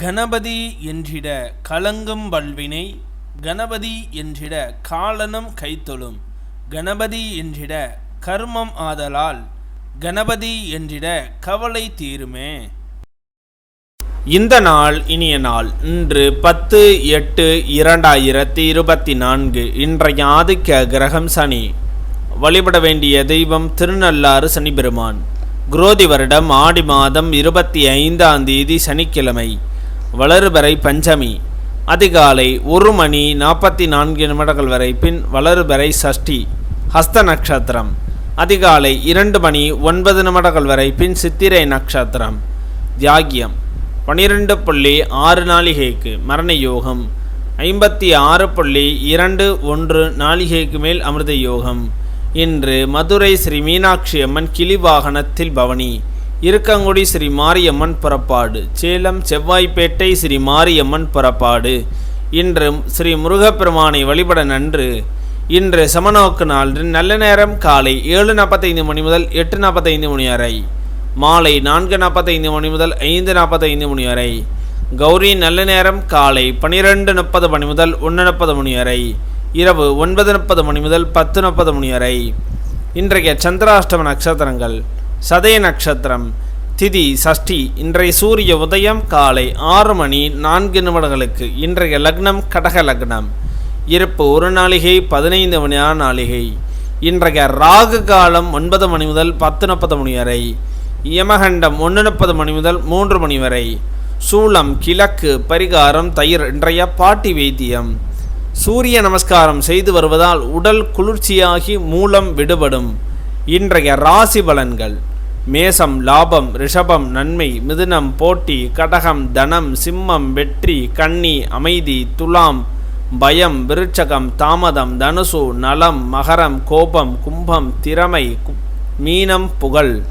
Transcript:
கணபதி என்றிட கலங்கும் வல்வினை கணபதி என்றிட காலனும் கைத்தொழும் கணபதி என்றிட கர்மம் ஆதலால் கணபதி என்றிட கவலை தீருமே. இந்த நாள் இனிய நாள் இன்று பத்து எட்டு இரண்டாயிரத்தி இருபத்தி நான்கு இன்றைய ஆதிக்க கிரகம் சனி. வழிபட வேண்டிய தெய்வம் திருநள்ளாறு சனி பெருமான். குரோதி வருடம் ஆடி மாதம் இருபத்தி ஐந்தாம் தேதி சனிக்கிழமை. வளருபறை பஞ்சமி. அதிகாலை ஒரு மணி நாற்பத்தி நான்கு நிமிடங்கள் வரை பின் வளருபறை சஷ்டி ஹஸ்த நட்சத்திரம் அதிகாலை இரண்டு மணி ஒன்பது நிமிடங்கள் வரை பின் சித்திரை நட்சத்திரம் தியாகியம் பனிரெண்டு புள்ளி ஆறு நாளிகைக்கு மரண யோகம் ஐம்பத்தி ஆறு புள்ளி இரண்டு ஒன்று நாளிகைக்கு மேல் அமிர்த யோகம் இன்று மதுரை ஸ்ரீ மீனாட்சி அம்மன் கிளிவாகனத்தில் பவனி. இருக்கங்குடி ஸ்ரீ மாரியம்மன் புறப்பாடு. சேலம் செவ்வாய்ப்பேட்டை ஸ்ரீ மாரியம்மன் புறப்பாடு. இன்று ஸ்ரீ முருகப்பெருமானை வழிபட நன்று. இன்று சமநோக்கு நாள் நல்ல நேரம் காலை ஏழு நாற்பத்தைந்து மணி முதல் எட்டு நாற்பத்தைந்து மணி வரை. மாலை நான்கு நாற்பத்தைந்து மணி முதல் ஐந்து நாற்பத்தைந்து மணி வரை. கௌரி நல்ல நேரம் காலை பனிரெண்டு முப்பது மணி முதல் ஒன்று முப்பது மணி வரை. இரவு ஒன்பது முப்பது மணி முதல் பத்து முப்பது மணி வரை. இன்றைய சந்திராஷ்டம நட்சத்திரங்கள். சதய நட்சத்திரம் திதி சஷ்டி இன்றைய சூரிய உதயம் காலை ஆறு மணி நான்கு நிமிடங்களுக்கு இன்றைய லக்னம் கடக லக்னம். இருப்பு ஒரு நாளிகை பதினைந்து மணி நாளிகை. இன்றைய ராகு காலம் ஒன்பது மணி முதல் பத்து முப்பது மணி வரை. யமகண்டம் ஒன்று முப்பது மணி முதல் மூன்று மணி வரை. சூளம் கிழக்கு பரிகாரம் தயிர் இன்றைய பாட்டி வைத்தியம். சூரிய நமஸ்காரம் செய்து வருவதால் உடல் குளிர்ச்சியாகி மூலம் விடுபடும். இன்றைய ராசி பலன்கள். மேசம் லாபம் ரிஷபம் நன்மை மிதுனம் போட்டி கடகம் தனம் சிம்மம் வெற்றி கன்னி அமைதி துலாம் பயம் விருட்சகம் தாமதம் தனுசு நலம் மகரம் கோபம் கும்பம் திறமை கு- மீனம் புகழ்.